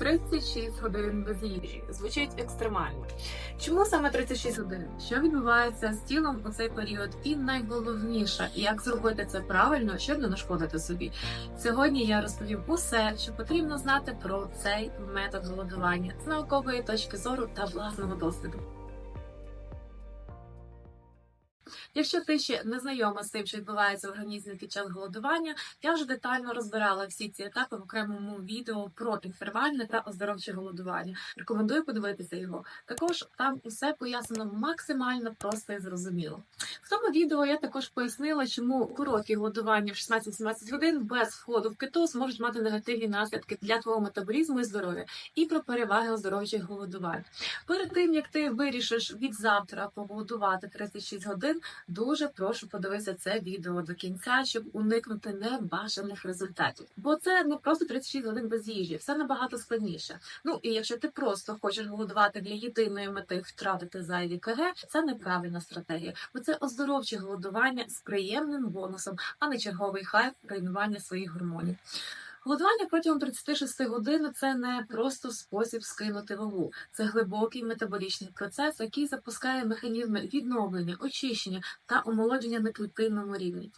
36 годин без їжі. Звучить екстремально. Чому саме 36 годин? Що відбувається з тілом у цей період? І найголовніше, як зробити це правильно, щоб не нашкодити собі. Сьогодні я розповім усе, що потрібно знати про цей метод голодування з наукової точки зору та власного досвіду. Якщо ти ще не знайома з тим, що відбувається в організмі під час голодування, я вже детально розбирала всі ці етапи в окремому відео про інтервальне та оздоровче голодування. Рекомендую подивитися його. Також там усе пояснено максимально просто і зрозуміло. В тому відео я також пояснила, чому короткі голодування в 16-17 годин без входу в кетоз можуть мати негативні наслідки для твого метаболізму і здоров'я, і про переваги оздоровчих голодувань. Перед тим як ти вирішиш від завтра поголодувати 36 годин, дуже прошу подивитися це відео до кінця, щоб уникнути небажаних результатів. Бо це не просто 36 годин без їжі, все набагато складніше. Ну і якщо ти просто хочеш голодувати для єдиної мети втратити зайві КГ, це неправильна стратегія, бо це оздоровче голодування з приємним бонусом, а не черговий хайп руйнування своїх гормонів. Голодування протягом 36 годин це не просто спосіб скинути вагу, це глибокий метаболічний процес, який запускає механізми відновлення, очищення та омолодження на клітинному рівні.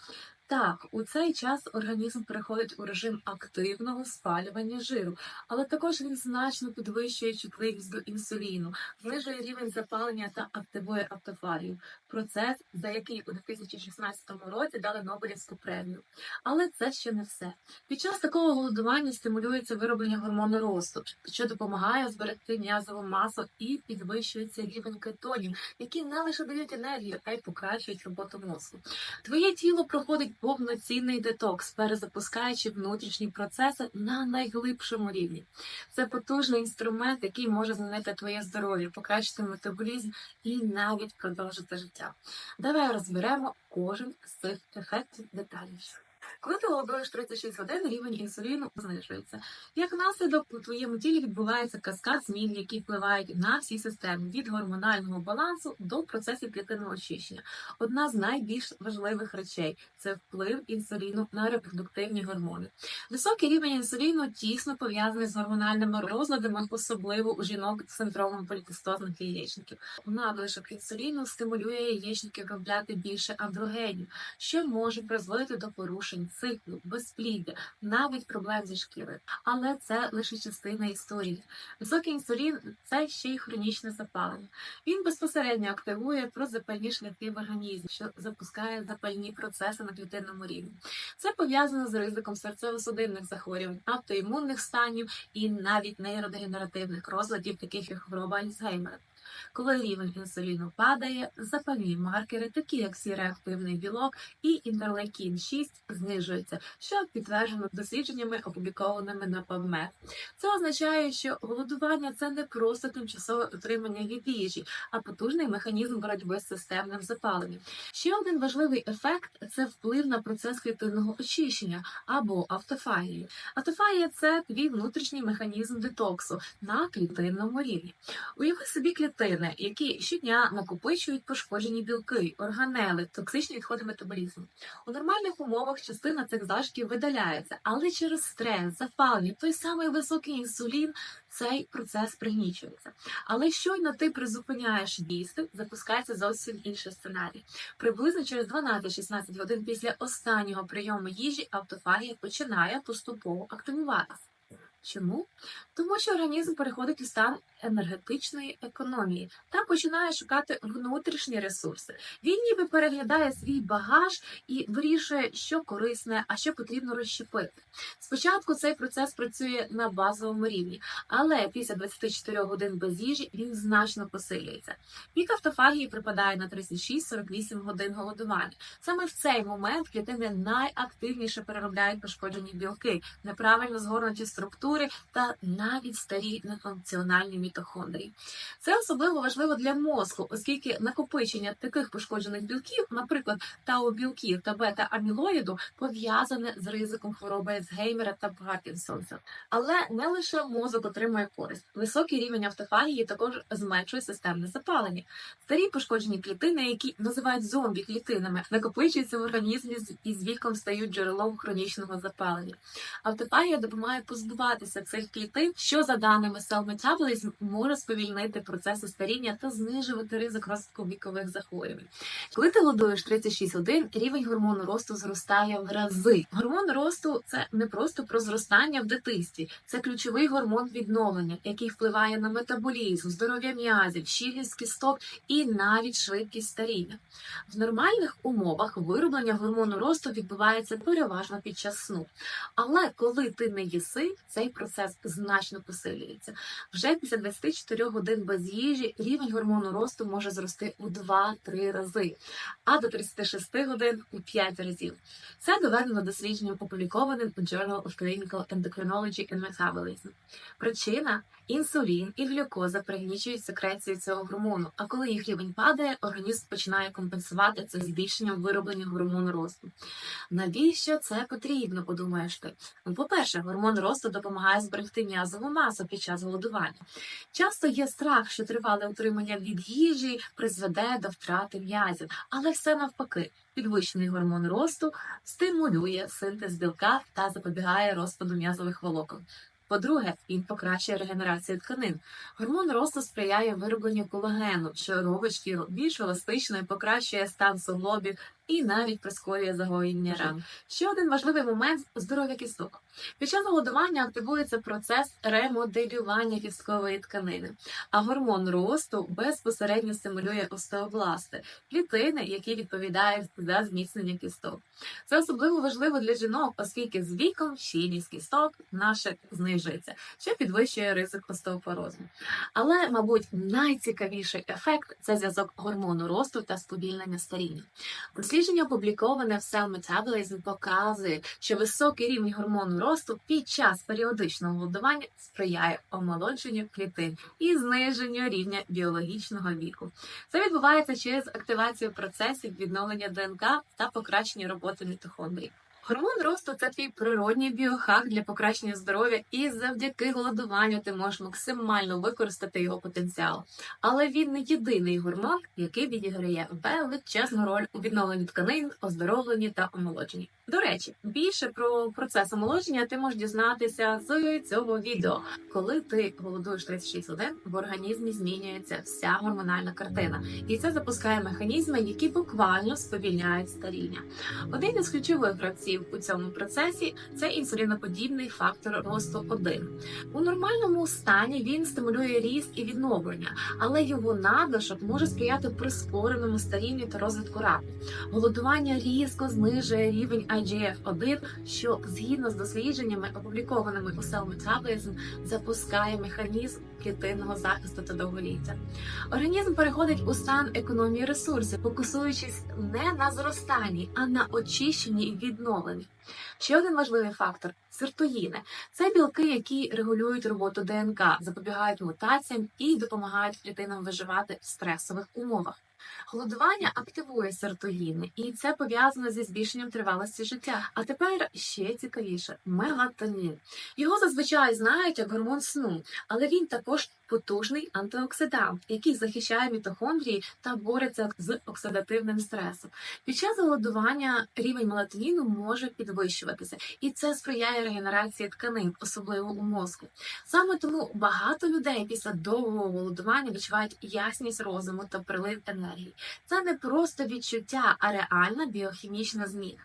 Так, у цей час організм переходить у режим активного спалювання жиру, але також він значно підвищує чутливість до інсуліну, знижує рівень запалення та активує автофагію. Процес, за який у 2016 році дали Нобелівську премію. Але це ще не все. Під час такого голодування стимулюється вироблення гормону росту, що допомагає зберегти м'язову масу і підвищується рівень кетонів, які не лише дають енергію, а й покращують роботу мозку. Твоє тіло проходить повноцінний детокс, перезапускаючи внутрішні процеси на найглибшому рівні. Це потужний інструмент, який може змінити твоє здоров'я, покращити метаболізм і навіть продовжити життя. Давай розберемо кожен з цих ефектів детальніше. Коли ти голодуєш 36 годин, рівень інсуліну знижується. Як наслідок у твоєму тілі відбувається каскад змін, які впливають на всі системи від гормонального балансу до процесів клітинного очищення. Одна з найбільш важливих речей це вплив інсуліну на репродуктивні гормони. Високий рівень інсуліну тісно пов'язаний з гормональними розладами, особливо у жінок з синдромом полікістозних яєчників. Надлишок інсуліну стимулює яєчники виробляти більше андрогенів, що може призводити до порушень циклу, безпліддя, навіть проблем зі шкірою. Але це лише частина історії. Високий інсулін це ще й хронічне запалення. Він безпосередньо активує прозапальні шляхи в організмі, що запускає запальні процеси на клітинному рівні. Це пов'язано з ризиком серцево-судинних захворювань, автоімунних станів і навіть нейродегенеративних розладів, таких як хвороба Альцгеймера. Коли рівень інсуліну падає, запальні маркери, такі як сіреактивний білок і інтерлейкін 6, знижуються, що підтверджено дослідженнями, опублікованими на PubMed. Це означає, що голодування це не просто тимчасове утримання від їжі, а потужний механізм боротьби з системним запаленням. Ще один важливий ефект це вплив на процес клітинного очищення або автофагії. Автофагія це твій внутрішній механізм детоксу на клітинному рівні. Уяви собі клітини, які щодня накопичують пошкоджені білки, органели, токсичні відходи метаболізму. У нормальних умовах частина цих залишків видаляється, але через стрес, запалення, той самий високий інсулін, цей процес пригнічується. Але щойно ти призупиняєш їсти, запускається зовсім інший сценарій. Приблизно через 12-16 годин після останнього прийому їжі автофагія починає поступово активуватися. Чому? Тому що організм переходить у стан енергетичної економії та починає шукати внутрішні ресурси. Він ніби переглядає свій багаж і вирішує, що корисне, а що потрібно розщепити. Спочатку цей процес працює на базовому рівні, але після 24 годин без їжі він значно посилюється. Пік автофагії припадає на 36-48 годин голодування. Саме в цей момент клітини найактивніше переробляють пошкоджені білки, неправильно згорнуті структури та навіть старі нефункціональні мітохондрії. Це особливо важливо для мозку, оскільки накопичення таких пошкоджених білків, наприклад, тау-білків та бета-амілоїду, пов'язане з ризиком хвороби Альцгеймера та Паркінсонса. Але не лише мозок отримує користь. Високий рівень автофагії також зменшує системне запалення. Старі пошкоджені клітини, які називають зомбі-клітинами, накопичуються в організмі і з віком стають джерелом хронічного запалення. Автофагія допомагає позбуватися цих клітин, що за даними Cell Metabolism може сповільнити процеси старіння та знижувати ризик розвитку вікових захворювань. Коли ти голодуєш 36 годин, рівень гормону росту зростає в рази. Гормон росту це не просто про зростання в дитинстві, це ключовий гормон відновлення, який впливає на метаболізм, здоров'я м'язів, щільність кісток і навіть швидкість старіння. В нормальних умовах вироблення гормону росту відбувається переважно під час сну. Але коли ти не їси, цей процес значно посилюється. Вже після 24 годин без їжі рівень гормону росту може зрости у 2-3 рази, а до 36 годин у 5 разів. Це доведено дослідженням, опублікованим у Journal of Clinical Endocrinology and Metabolism. Причина інсулін і глюкоза пригнічують секрецію цього гормону. А коли їх рівень падає, організм починає компенсувати це збільшенням вироблення гормону росту. Навіщо це потрібно? Подумаєш ти. Ну, по-перше, гормон росту допомагає зберегти м'язову масу під час голодування. Часто є страх, що тривале утримання від їжі призведе до втрати м'язів, але все навпаки. Підвищений гормон росту стимулює синтез білка та запобігає розпаду м'язових волокон. По-друге, він покращує регенерацію тканин. Гормон росту сприяє виробленню колагену, що робить шкіру більш еластичною, покращує стан суглобів і навіть прискорює загоєння ран. Ще один важливий момент здоров'я кісток. Під час голодування активується процес ремоделювання кісткової тканини, а гормон росту безпосередньо стимулює остеобласти, клітини, які відповідають за зміцнення кісток. Це особливо важливо для жінок, оскільки з віком щільність кісток наше знижується, що підвищує ризик остеопорозу. Але, мабуть, найцікавіший ефект це зв'язок гормону росту та сповільнення старіння. Дослідження, опубліковане в Cell Metabolism, показує, що високий рівень гормону росту під час періодичного голодування сприяє омолодженню клітин і зниженню рівня біологічного віку. Це відбувається через активацію процесів відновлення ДНК та покращення роботи мітохондрій. Гормон росту це твій природній біохак для покращення здоров'я, і завдяки голодуванню ти можеш максимально використати його потенціал. Але він не єдиний гормон, який відіграє величезну роль у відновленні тканин, оздоровленні та омолодженні. До речі, більше про процес омолодження ти можеш дізнатися з цього відео. Коли ти голодуєш 36 годин, в організмі змінюється вся гормональна картина, і це запускає механізми, які буквально сповільняють старіння. Один із ключових гравців у цьому процесі це інсуліноподібний фактор росту 1. У нормальному стані він стимулює ріст і відновлення, але його надлишок може сприяти прискореному старінню та розвитку раку. Голодування різко знижує рівень IGF-1, що згідно з дослідженнями, опублікованими у Cell Metabolism, запускає механізм клітинного захисту та довголіття. Організм переходить у стан економії ресурсів, фокусуючись не на зростанні, а на очищенні і відновленні. Ще один важливий фактор сиртоїни. Це білки, які регулюють роботу ДНК, запобігають мутаціям і допомагають клітинам виживати в стресових умовах. Голодування активує сертогіни, і це пов'язано зі збільшенням тривалості життя. А тепер ще цікавіше мелатонін. Його зазвичай знають як гормон сну, але він також потужний антиоксидант, який захищає мітохондрії та бореться з оксидативним стресом. Під час голодування рівень мелатоніну може підвищуватися, і це сприяє регенерації тканин, особливо у мозку. Саме тому багато людей після довгого голодування відчувають ясність розуму та прилив енергії. Це не просто відчуття, а реальна біохімічна зміна.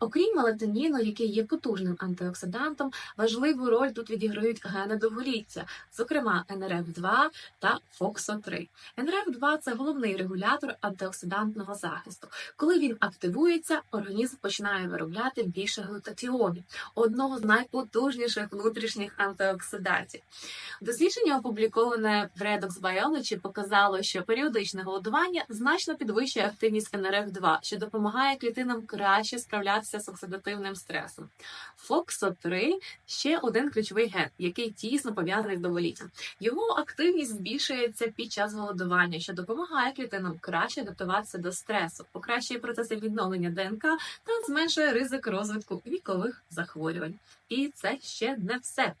Окрім мелатоніну, який є потужним антиоксидантом, важливу роль тут відіграють гени довголіття, зокрема НРФ2 та FOXO3. НРФ2 – це головний регулятор антиоксидантного захисту. Коли він активується, організм починає виробляти більше глутатіону, одного з найпотужніших внутрішніх антиоксидантів. Дослідження, опубліковане в Redox Biology, показало, що періодичне голодування значно підвищує активність НРФ2, що допомагає клітинам краще справлятися з оксидативним стресом. FOXO3 – ще один ключовий ген, який тісно пов'язаний з довголіттям. Його активність збільшується під час голодування, що допомагає клітинам краще адаптуватися до стресу, покращує процеси відновлення ДНК та зменшує ризик розвитку вікових захворювань. І це ще не все.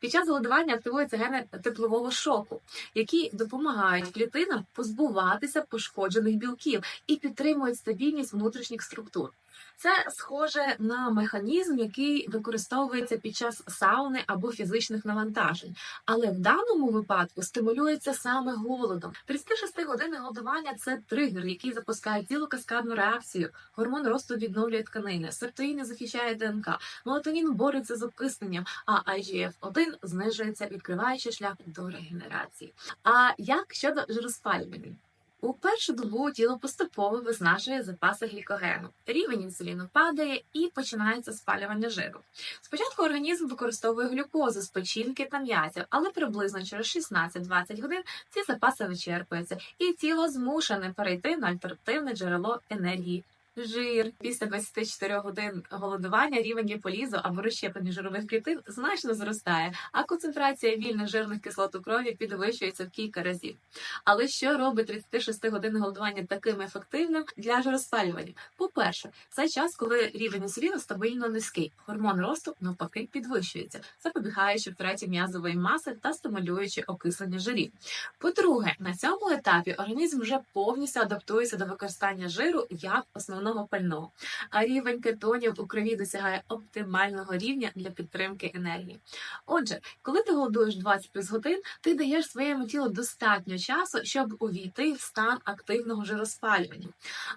Під час голодування активуються гени теплового шоку, які допомагають клітинам позбуватися пошкоджених білків і підтримують стабільність внутрішніх структур. Це схоже на механізм, який використовується під час сауни або фізичних навантажень, але в даному випадку стимулюється саме голодом. 36 години голодування це тригер, який запускає цілу каскадну реакцію. Гормон росту відновлює тканини, сертоїни захищає ДНК, мелатонін бореться з окисненням, а IGF-1 знижується, відкриваючи шлях до регенерації. А як щодо жироспалювання? У першу добу тіло поступово виснажує запаси глікогену. Рівень інсуліну падає і починається спалювання жиру. Спочатку організм використовує глюкозу з печінки та м'язів, але приблизно через 16-20 годин ці запаси вичерпуються, і тіло змушене перейти на альтернативне джерело енергії. Жир після 24 годин голодування рівень гіполізу або розщеплення жирових клітин значно зростає, а концентрація вільних жирних кислот у крові підвищується в кілька разів. Але що робить 36 годин голодування таким ефективним для жироспалювання? По-перше, це час, коли рівень інсуліну стабільно низький, гормон росту навпаки підвищується, запобігаючи втраті м'язової маси та стимулюючи окислення жирів. По-друге, на цьому етапі організм вже повністю адаптується до використання жиру як основного пального, а рівень кетонів у крові досягає оптимального рівня для підтримки енергії. Отже, коли ти голодуєш 20 плюс годин, ти даєш своєму тілу достатньо часу, щоб увійти в стан активного жироспалювання.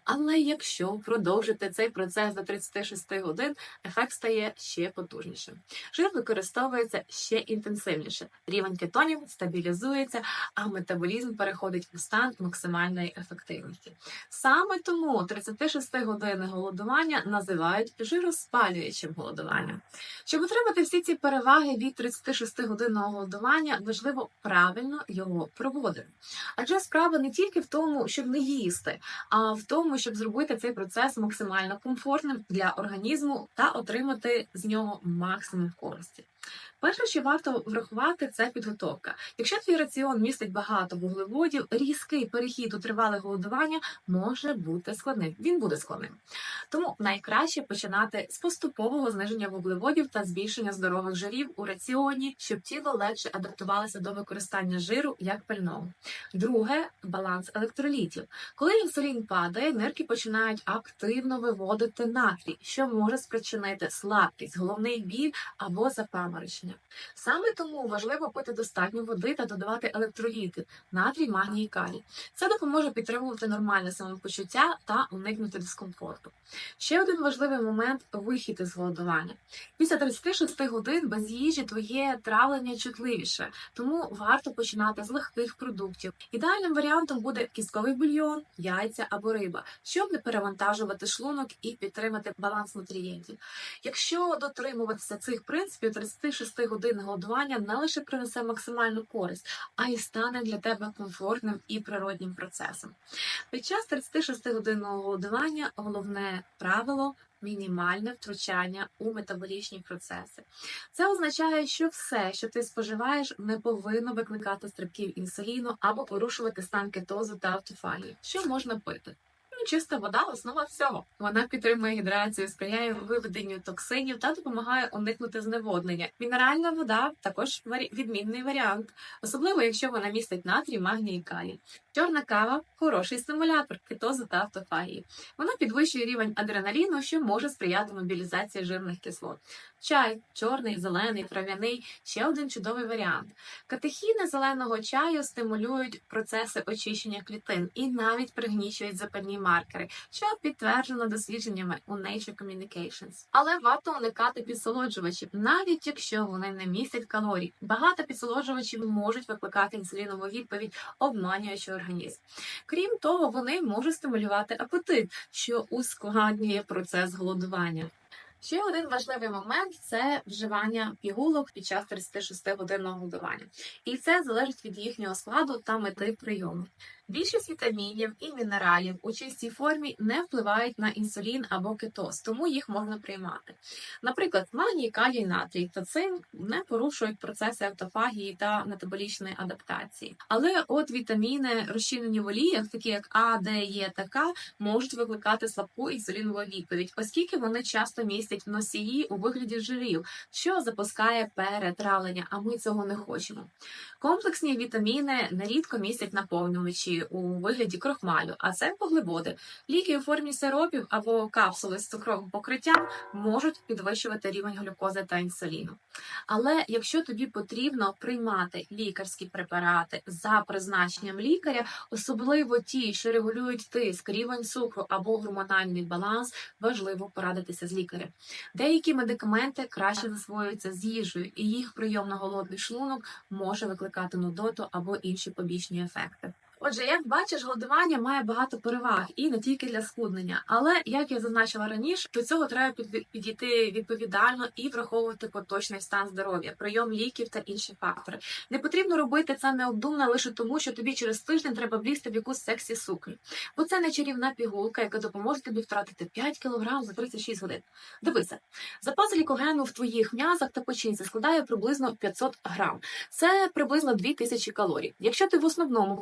Але якщо продовжити цей процес до 36 годин, ефект стає ще потужнішим. Жир використовується ще інтенсивніше. Рівень кетонів стабілізується, а метаболізм переходить у стан максимальної ефективності. Саме тому 36 години голодування називають жироспалюючим голодуванням. Щоб отримати всі ці переваги від 36 годинного голодування, важливо правильно його проводити. Адже справа не тільки в тому, щоб не їсти, а в тому, щоб зробити цей процес максимально комфортним для організму та отримати з нього максимум користі. Перше, що варто врахувати, це підготовка. Якщо твій раціон містить багато вуглеводів, різкий перехід у тривале голодування може бути складним. Він буде складним. Тому найкраще починати з поступового зниження вуглеводів та збільшення здорових жирів у раціоні, щоб тіло легше адаптувалося до використання жиру як пального. Друге баланс електролітів. Коли інсулін падає, нирки починають активно виводити натрій, що може спричинити слабкість, головний біль або запаморочення. Саме тому важливо пити достатньо води та додавати електроліти натрій, магній і калій. Це допоможе підтримувати нормальне самопочуття та уникнути дискомфорту. Ще один важливий момент вихід із голодування. Після 36 годин без їжі твоє травлення чутливіше, тому варто починати з легких продуктів. Ідеальним варіантом буде кістковий бульйон, яйця або риба, щоб не перевантажувати шлунок і підтримати баланс нутрієнтів. Якщо дотримуватися цих принципів, 36 годин голодування не лише принесе максимальну користь, а й стане для тебе комфортним і природнім процесом. Під час 36-годинного голодування головне правило. Мінімальне втручання у метаболічні процеси. Це означає, що все, що ти споживаєш, не повинно викликати стрибків інсуліну або порушувати стан кетозу та автофагії. Що можна пити? Чиста вода основа всього. Вона підтримує гідрацію, сприяє виведенню токсинів та допомагає уникнути зневоднення. Мінеральна вода також відмінний варіант, особливо якщо вона містить натрій, магній і калій. Чорна кава хороший стимулятор кетозу та автофагії. Вона підвищує рівень адреналіну, що може сприяти мобілізації жирних кислот. Чай, чорний, зелений, трав'яний ще один чудовий варіант. Катехіни зеленого чаю стимулюють процеси очищення клітин і навіть пригнічують запальні маркери, що підтверджено дослідженнями у Nature Communications. Але варто уникати підсолоджувачів, навіть якщо вони не містять калорій. Багато підсолоджувачів можуть викликати інсулінову відповідь, обманюючи організм. Крім того, вони можуть стимулювати апетит, що ускладнює процес голодування. Ще один важливий момент це вживання пігулок під час 36-годинного голодування. І це залежить від їхнього складу та мети прийому. Більшість вітамінів і мінералів у чистій формі не впливають на інсулін або кетоз, тому їх можна приймати. Наприклад, магній, калій, натрій та цинк не порушують процеси автофагії та метаболічної адаптації. Але от вітаміни, розчинені в оліях, такі як А, Д, Е та К, можуть викликати слабку інсулінову відповідь, оскільки вони часто містять містять носії у вигляді жирів, що запускає перетравлення, а ми цього не хочемо. Комплексні вітаміни нерідко містять наповнювачі у вигляді крохмалю, а це вуглеводи. Ліки у формі сиропів або капсули з цукровим покриттям можуть підвищувати рівень глюкози та інсуліну. Але якщо тобі потрібно приймати лікарські препарати за призначенням лікаря, особливо ті, що регулюють тиск, рівень цукру або гормональний баланс, важливо порадитися з лікарем. Деякі медикаменти краще засвоюються з їжею, і їх прийом на голодний шлунок може викликати нудоту або інші побічні ефекти. Отже, як бачиш, голодування має багато переваг і не тільки для схуднення. Але як я зазначила раніше, до цього треба підійти відповідально і враховувати поточний стан здоров'я, прийом ліків та інші фактори. Не потрібно робити це необдумно лише тому, що тобі через тиждень треба влізти в якусь сексі сукню. Бо це не чарівна пігулка, яка допоможе тобі втратити 5 кг за 36 годин. Дивися, запас глікогену в твоїх м'язах та печінці складає приблизно 500 грам. Це приблизно 2000 калорій. Якщо ти в основному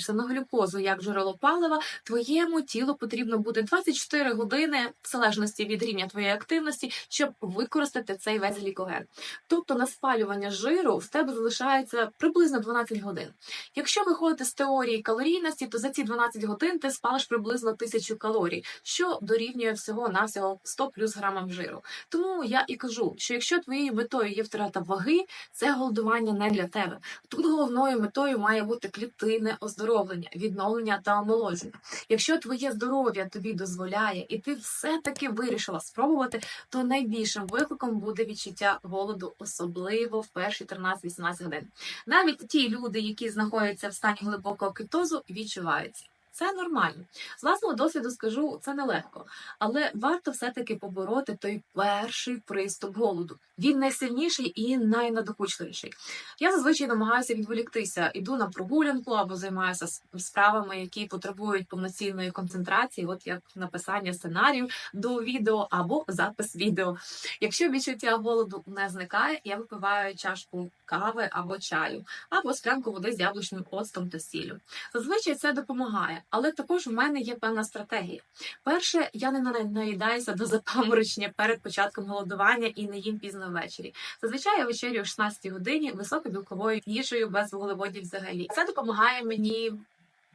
покладаєшся на глюкозу як джерело палива, твоєму тілу потрібно буде 24 години, в залежності від рівня твоєї активності, щоб використати цей весь глікоген. Тобто на спалювання жиру в тебе залишається приблизно 12 годин. Якщо виходити з теорії калорійності, то за ці 12 годин ти спалиш приблизно 1000 калорій, що дорівнює всього навсього 100 плюс грамам жиру. Тому я і кажу, що якщо твоєю метою є втрата ваги, це голодування не для тебе. Тут головною метою має бути клітинне оздоровлення, відновлення та омолодження. Якщо твоє здоров'я тобі дозволяє, і ти все-таки вирішила спробувати, то найбільшим викликом буде відчуття голоду, особливо в перші 13-18 годин. Навіть ті люди, які знаходяться в стані глибокого кетозу, відчуваються. Це нормально. З власного досвіду скажу, це нелегко, але варто все-таки побороти той перший приступ голоду. Він найсильніший і найнадокучливіший. Я зазвичай намагаюся відволіктися, іду на прогулянку або займаюся справами, які потребують повноцінної концентрації, от як написання сценарію до відео або запис відео. Якщо відчуття голоду не зникає, я випиваю чашку кави або чаю, або склянку води з яблучним оцтом та сіллю. Зазвичай це допомагає, але також в мене є певна стратегія. Перше, я не наїдаюся до запаморочення перед початком голодування і не їм пізно ввечері. Зазвичай я вечерю о 16 годині високобілковою їжею без вуглеводів взагалі. Це допомагає мені.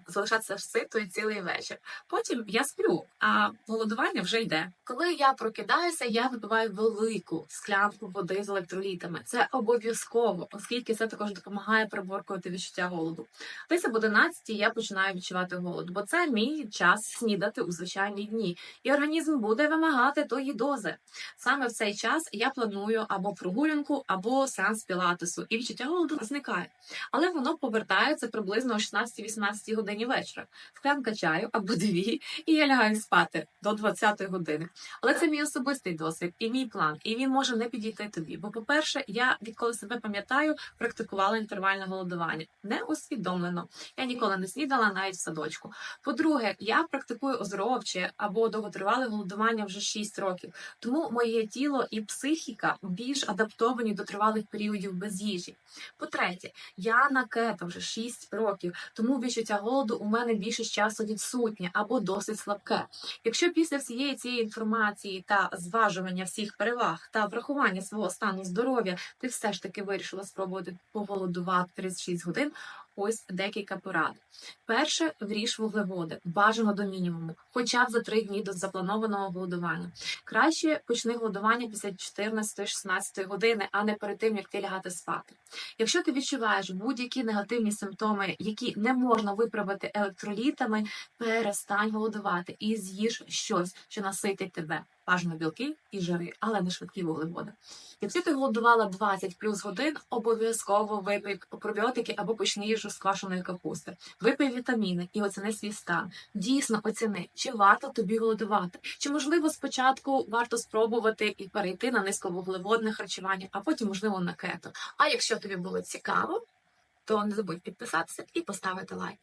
Залишатися ситою цілий вечір. Потім я сплю, а голодування вже йде. Коли я прокидаюся, я випиваю велику склянку води з електролітами. Це обов'язково, оскільки це також допомагає приборкувати відчуття голоду. Десь об 11 я починаю відчувати голод, бо це мій час снідати у звичайні дні, і організм буде вимагати тої дози. Саме в цей час я планую або прогулянку, або сеанс пілатесу, і відчуття голоду зникає. Але воно повертається приблизно о 16-18 годині вечора. Склянка чаю або дві, і я лягаю спати до 20-ї години. Але це мій особистий досвід і мій план, і він може не підійти тобі. Бо, по-перше, я відколи себе пам'ятаю, практикувала інтервальне голодування не усвідомлено. Я ніколи не снідала навіть в садочку. По-друге, я практикую оздоровче або довготривале голодування вже 6 років. Тому моє тіло і психіка більш адаптовані до тривалих періодів без їжі. По-третє, я на кето вже 6 років, тому відчуття голоду у мене більшість часу відсутнє або досить слабке. Якщо після всієї цієї інформації та зважування всіх переваг та врахування свого стану здоров'я, ти все ж таки вирішила спробувати поголодувати 36 годин. Ось декілька порад. Перше, вріж вуглеводи, бажано до мінімуму, хоча б за три дні до запланованого голодування. Краще почни голодування після 14-16 години, а не перед тим, як ти лягати спати. Якщо ти відчуваєш будь-які негативні симптоми, які не можна виправити електролітами, перестань голодувати і з'їж щось, що наситить тебе. Бажано білки і жири, але не швидкі вуглеводи. Якщо ти голодувала 20 плюс годин, обов'язково випий пробіотики або почни їжу з квашеної капусти. Випий вітаміни і оціни свій стан. Дійсно оціни, чи варто тобі голодувати, чи можливо спочатку варто спробувати і перейти на низьковуглеводне харчування, а потім можливо на кето. А якщо тобі було цікаво, то не забудь підписатися і поставити лайк.